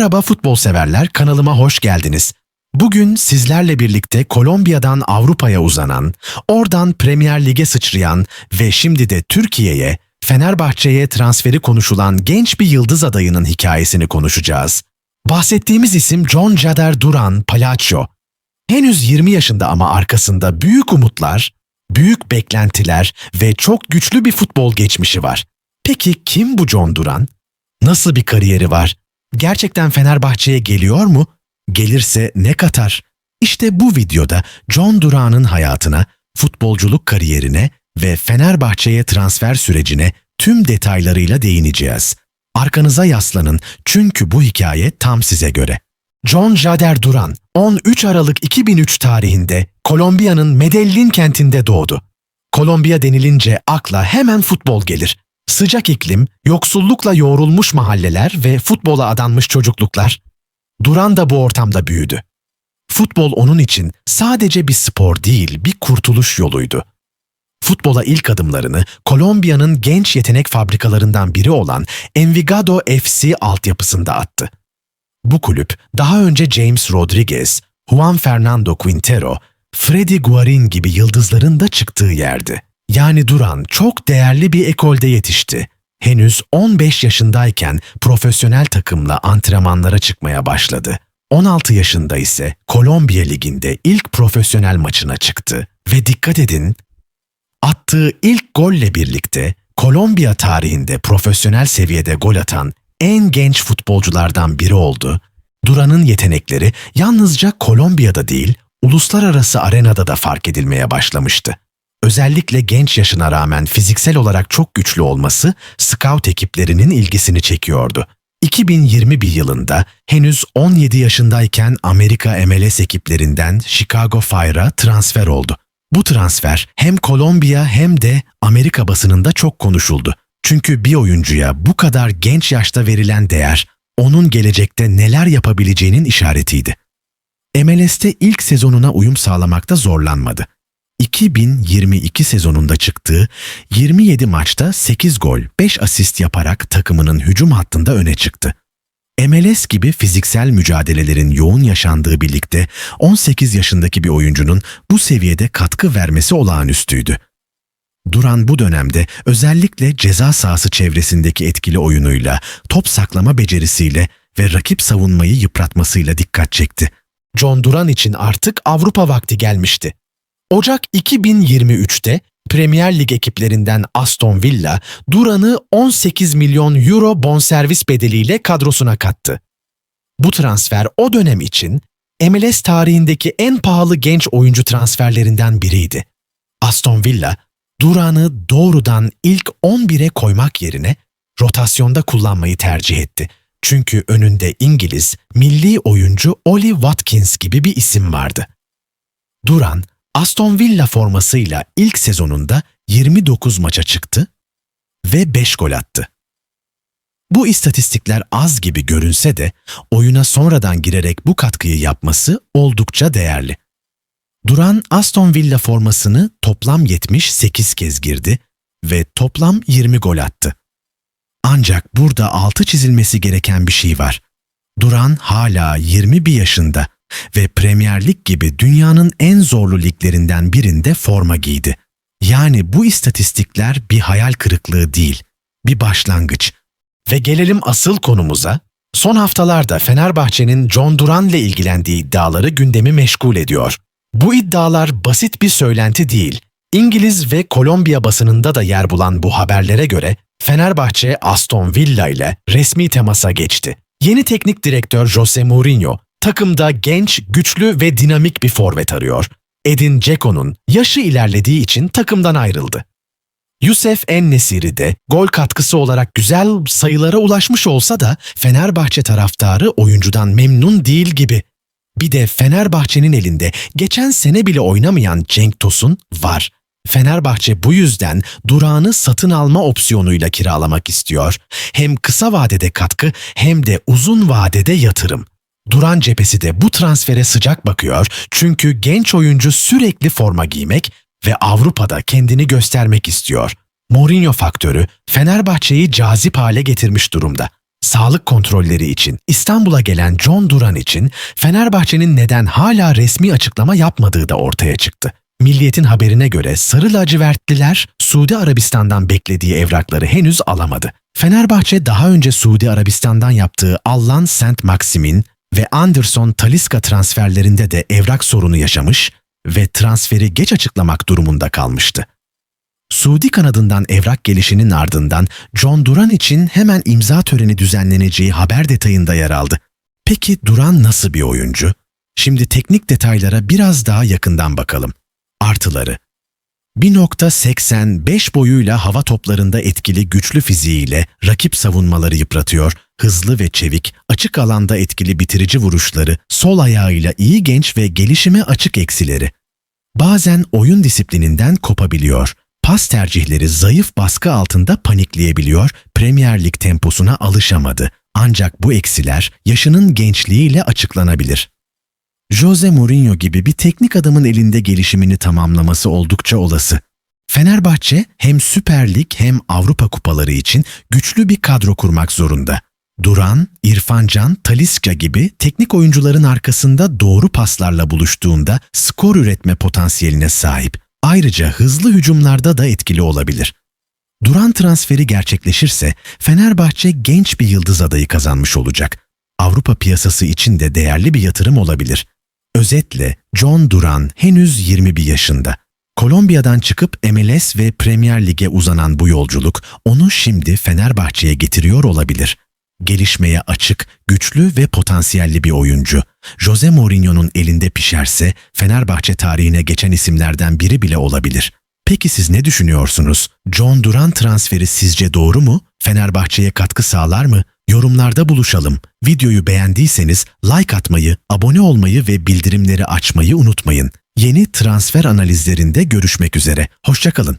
Merhaba futbol severler, kanalıma hoş geldiniz. Bugün sizlerle birlikte Kolombiya'dan Avrupa'ya uzanan, oradan Premier Lig'e sıçrayan ve şimdi de Türkiye'ye, Fenerbahçe'ye transferi konuşulan genç bir yıldız adayının hikayesini konuşacağız. Bahsettiğimiz isim John Jader Duran Palacio. Henüz 20 yaşında ama arkasında büyük umutlar, büyük beklentiler ve çok güçlü bir futbol geçmişi var. Peki kim bu John Duran? Nasıl bir kariyeri var? Gerçekten Fenerbahçe'ye geliyor mu? Gelirse ne katar? İşte bu videoda John Duran'ın hayatına, futbolculuk kariyerine ve Fenerbahçe'ye transfer sürecine tüm detaylarıyla değineceğiz. Arkanıza yaslanın çünkü bu hikaye tam size göre. John Jader Duran, 13 Aralık 2003 tarihinde Kolombiya'nın Medellin kentinde doğdu. Kolombiya denilince akla hemen futbol gelir. Sıcak iklim, yoksullukla yoğrulmuş mahalleler ve futbola adanmış çocukluklar. Duran da bu ortamda büyüdü. Futbol onun için sadece bir spor değil, bir kurtuluş yoluydu. Futbola ilk adımlarını Kolombiya'nın genç yetenek fabrikalarından biri olan Envigado FC altyapısında attı. Bu kulüp daha önce James Rodriguez, Juan Fernando Quintero, Freddy Guarin gibi yıldızların da çıktığı yerdi. Yani Duran çok değerli bir ekolde yetişti. Henüz 15 yaşındayken profesyonel takımla antrenmanlara çıkmaya başladı. 16 yaşında ise Kolombiya Ligi'nde ilk profesyonel maçına çıktı. Ve dikkat edin, attığı ilk golle birlikte Kolombiya tarihinde profesyonel seviyede gol atan en genç futbolculardan biri oldu. Duran'ın yetenekleri yalnızca Kolombiya'da değil, uluslararası arenada da fark edilmeye başlamıştı. Özellikle genç yaşına rağmen fiziksel olarak çok güçlü olması scout ekiplerinin ilgisini çekiyordu. 2021 yılında henüz 17 yaşındayken Amerika MLS ekiplerinden Chicago Fire'a transfer oldu. Bu transfer hem Kolombiya hem de Amerika basınında çok konuşuldu. Çünkü bir oyuncuya bu kadar genç yaşta verilen değer onun gelecekte neler yapabileceğinin işaretiydi. MLS'te ilk sezonuna uyum sağlamakta zorlanmadı. 2022 sezonunda çıktığı 27 maçta 8 gol, 5 asist yaparak takımının hücum hattında öne çıktı. MLS gibi fiziksel mücadelelerin yoğun yaşandığı birlikte 18 yaşındaki bir oyuncunun bu seviyede katkı vermesi olağanüstüydü. Duran bu dönemde özellikle ceza sahası çevresindeki etkili oyunuyla, top saklama becerisiyle ve rakip savunmayı yıpratmasıyla dikkat çekti. John Duran için artık Avrupa vakti gelmişti. Ocak 2023'te Premier Lig ekiplerinden Aston Villa, Duran'ı 18 milyon euro bonservis bedeliyle kadrosuna kattı. Bu transfer o dönem için MLS tarihindeki en pahalı genç oyuncu transferlerinden biriydi. Aston Villa, Duran'ı doğrudan ilk 11'e koymak yerine rotasyonda kullanmayı tercih etti. Çünkü önünde İngiliz milli oyuncu Oli Watkins gibi bir isim vardı. Duran, Aston Villa formasıyla ilk sezonunda 29 maça çıktı ve 5 gol attı. Bu istatistikler az gibi görünse de oyuna sonradan girerek bu katkıyı yapması oldukça değerli. Duran Aston Villa formasını toplam 78 kez girdi ve toplam 20 gol attı. Ancak burada altı çizilmesi gereken bir şey var. Duran hala 21 yaşında ve Premier Lig gibi dünyanın en zorlu liglerinden birinde forma giydi. Yani bu istatistikler bir hayal kırıklığı değil, bir başlangıç. Ve gelelim asıl konumuza. Son haftalarda Fenerbahçe'nin John Duran'la ilgilendiği iddiaları gündemi meşgul ediyor. Bu iddialar basit bir söylenti değil. İngiliz ve Kolombiya basınında da yer bulan bu haberlere göre Fenerbahçe Aston Villa ile resmi temasa geçti. Yeni teknik direktör Jose Mourinho takımda genç, güçlü ve dinamik bir forvet arıyor. Edin Dzeko'nun yaşı ilerlediği için takımdan ayrıldı. Yusuf En-Nesiri de gol katkısı olarak güzel sayılara ulaşmış olsa da Fenerbahçe taraftarı oyuncudan memnun değil gibi. Bir de Fenerbahçe'nin elinde geçen sene bile oynamayan Cenk Tosun var. Fenerbahçe bu yüzden durağını satın alma opsiyonuyla kiralamak istiyor. Hem kısa vadede katkı hem de uzun vadede yatırım. Duran cephesi de bu transfere sıcak bakıyor çünkü genç oyuncu sürekli forma giymek ve Avrupa'da kendini göstermek istiyor. Mourinho faktörü Fenerbahçe'yi cazip hale getirmiş durumda. Sağlık kontrolleri için İstanbul'a gelen John Duran için Fenerbahçe'nin neden hala resmi açıklama yapmadığı da ortaya çıktı. Milliyetin haberine göre Sarı lacivertliler Suudi Arabistan'dan beklediği evrakları henüz alamadı. Fenerbahçe daha önce Suudi Arabistan'dan yaptığı Allan Saint Maximin ve Anderson Talisca transferlerinde de evrak sorunu yaşamış ve transferi geç açıklamak durumunda kalmıştı. Suudi kanadından evrak gelişinin ardından John Duran için hemen imza töreni düzenleneceği haber detayında yer aldı. Peki Duran nasıl bir oyuncu? Şimdi teknik detaylara biraz daha yakından bakalım. Artıları 1.85 boyuyla hava toplarında etkili güçlü fiziğiyle rakip savunmaları yıpratıyor, hızlı ve çevik, açık alanda etkili bitirici vuruşları, sol ayağıyla iyi genç ve gelişime açık eksileri. Bazen oyun disiplininden kopabiliyor. Pas tercihleri zayıf baskı altında panikleyebiliyor, Premier Lig temposuna alışamadı. Ancak bu eksiler yaşının gençliğiyle açıklanabilir. Jose Mourinho gibi bir teknik adamın elinde gelişimini tamamlaması oldukça olası. Fenerbahçe hem Süper Lig hem Avrupa kupaları için güçlü bir kadro kurmak zorunda. Duran, İrfancan, Talisca gibi teknik oyuncuların arkasında doğru paslarla buluştuğunda skor üretme potansiyeline sahip. Ayrıca hızlı hücumlarda da etkili olabilir. Duran transferi gerçekleşirse Fenerbahçe genç bir yıldız adayı kazanmış olacak. Avrupa piyasası için de değerli bir yatırım olabilir. Özetle John Duran henüz 21 yaşında. Kolombiya'dan çıkıp MLS ve Premier Lig'e uzanan bu yolculuk onu şimdi Fenerbahçe'ye getiriyor olabilir. Gelişmeye açık, güçlü ve potansiyelli bir oyuncu. Jose Mourinho'nun elinde pişerse Fenerbahçe tarihine geçen isimlerden biri bile olabilir. Peki siz ne düşünüyorsunuz? John Duran transferi sizce doğru mu? Fenerbahçe'ye katkı sağlar mı? Yorumlarda buluşalım. Videoyu beğendiyseniz like atmayı, abone olmayı ve bildirimleri açmayı unutmayın. Yeni transfer analizlerinde görüşmek üzere. Hoşçakalın.